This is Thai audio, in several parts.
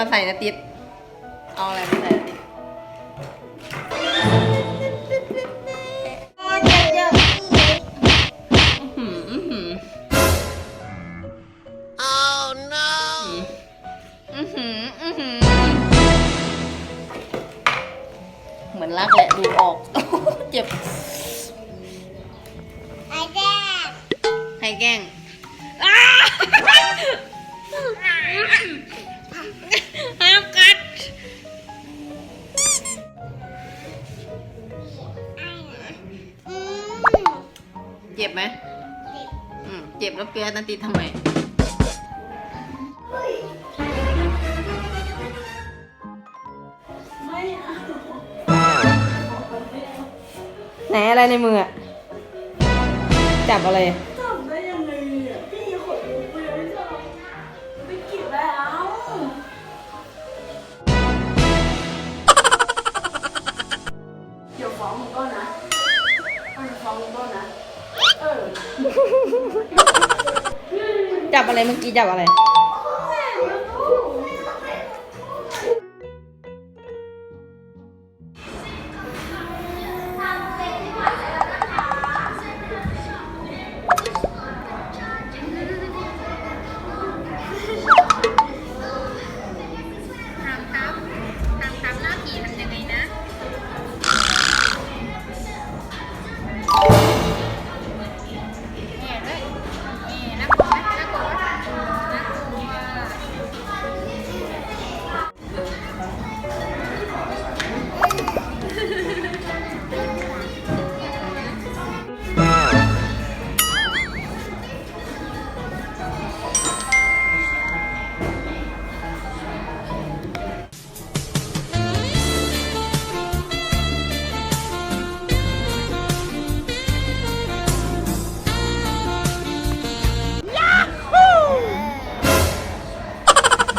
มาใส่นะติ๊ดเอาอะไรมาใส่นะติดเดี๋ยวเดี๋ยวอื้อหืออื้อหือ oh no อื้อหืออื้อหือเหมือนรักแหละดูออก เจ็บไอ้แดงใครแกล้งห้ เจ็บไหมอืมเจ็บแล้วเปียนันตีทำไมไหนอะไรในมืออะจับอะไร อะไรเมื่อกี้จับอะไร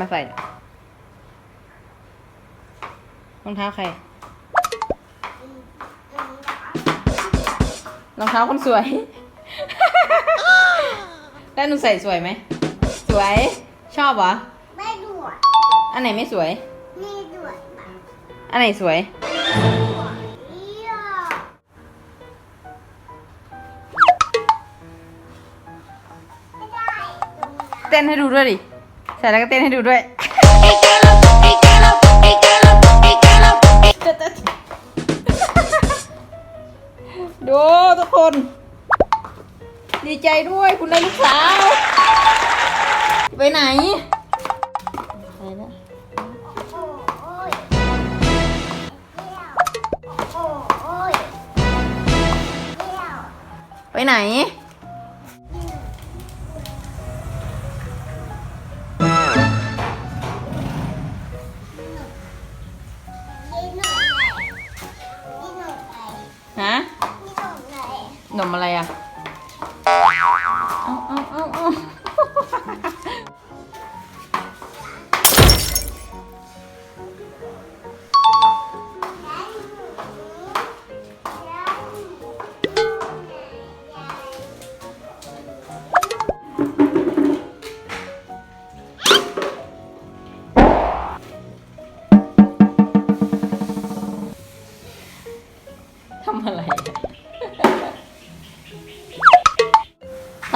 มาใส่เนี่ยรองเท้าใครรองเท้าคนสวย แล้วหนูใส่สวยไหม สวย ชอบเหรอ ไม่ด่วนอันไหนไม่สวย นี่ด่วนปะอันไหนสวยด่วนเยี่ยไม่ได้ตรงนั้นเต้นให้ดูด้วยดิ ใส่แล้วก็เต้นให้ดูด้วยดูทุกคน ดีใจด้วยคุณได้ลูกสาว ไปไหนไปแล้วไปไหน หนมอะไรอะเอาเอาเอาเอา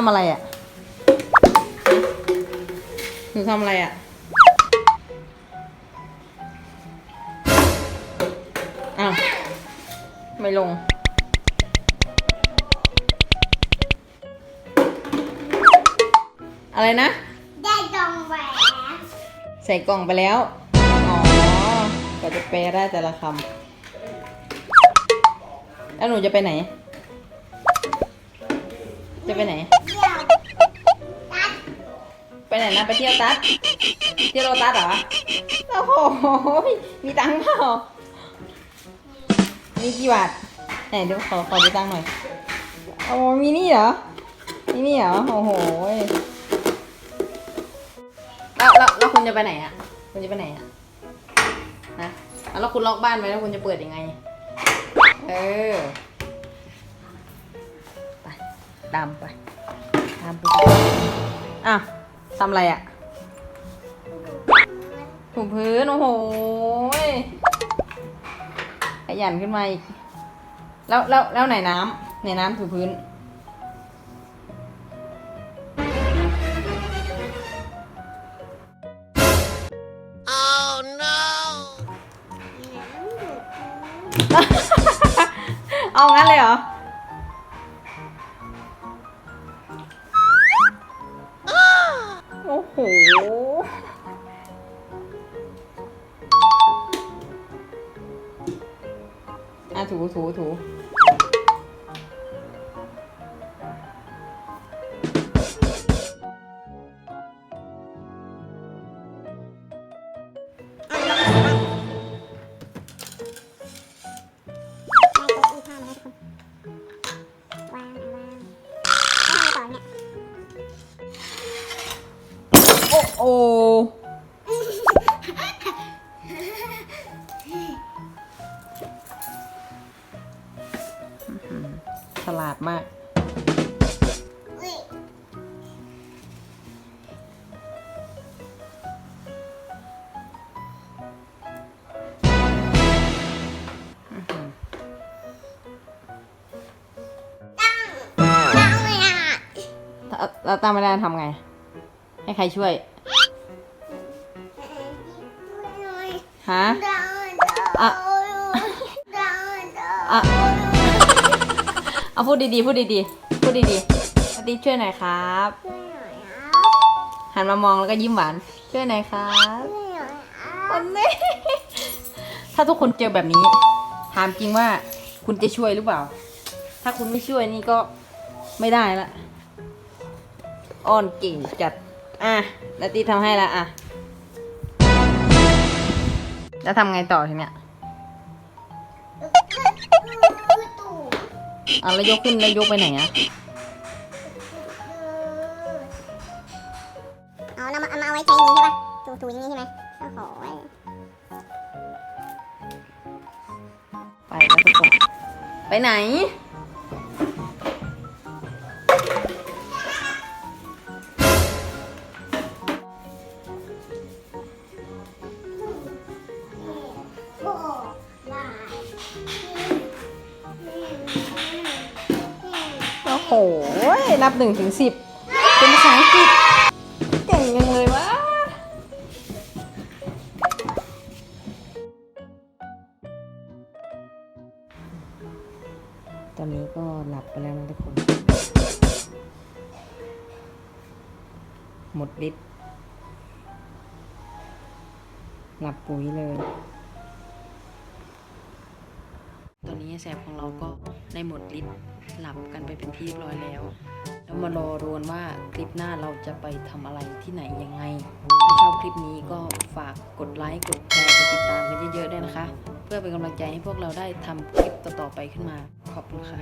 ทำอะไรอะหนูทำอะไรอะ อ้าว ไม่ลง อะไรนะ ได้ดองแหวนใส่กล่องไปแล้ว อ๋อ ก็จะแปลได้แต่ละคำแล้วหนูจะไปไหน จะไปไหน ไปไหนนะไปเที่ยวตัดเที่ยวโรตัสเหรอโอ้โหมีตังค์เปล่ามีกี่บาทไหนดูขอขอดูตังค์หน่อยโอ้มีนี่เหรอมีนี่เหรอโอ้โหแล้วแล้วแล้วคุณจะไปไหนอะ คุณจะไปไหนอะนะอะแล้วคุณล็อกบ้านไว้แล้วคุณจะเปิดยังไง เออไปตามไปตามไปอะ ทำอะไรอะถูพื้น โอ้โหยขยันขึ้นมาอีก แล้วแล้วแล้วไหนน้ำไหนน้ำถูพื้นเอางั้นเลยเหรอ อะ เราตามไม่ได้ทำไง ให้ใครช่วย ฮะอะอะเอาพูดดีๆ พูดดีๆ พูดดีๆอาติช่วยหน่อยครับ หันมามองแล้วก็ยิ้มหวาน ช่วยหน่อยครับวันนี้ถ้าทุกคนเจอแบบนี้ ถามจริงว่าคุณจะช่วยหรือเปล่า ถ้าคุณไม่ช่วยนี่ก็ไม่ได้ละ อ้อนเก่งจัด อะนาตีทำให้ละอะ แล้วทำไงต่อทีเนี้ยอะแล้วยกขึ้นแล้วยกไปไหนอะเอานำมาเอามาไว้ใช้อย่างนี้ใช่ปะถูถูอย่างนี้ใช่ไหมโอ้โหไปแล้วทุกคน ไปไหน โอ้โหนับหนึ่งถึงสิบเป็นภาษาอังกฤษเก่งยังเลยวะตอนนี้ก็หลับไปแล้วนะทุกคน หมดฤทธิ์หลับปุ๋ยเลย ตอนนี้แสบของเราก็ได้หมดฤทธิ์ หลับกันไปเป็นที่เรียบร้อยแล้ว แล้วมารอรวนว่าคลิปหน้าเราจะไปทำอะไรที่ไหนยังไง ถ้าชอบคลิปนี้ก็ฝากกดไลค์กดแชร์กดติดตามกันเยอะๆด้วยนะคะ เพื่อเป็นกำลังใจให้พวกเราได้ทำคลิปต่อๆไปขึ้นมา ขอบคุณค่ะ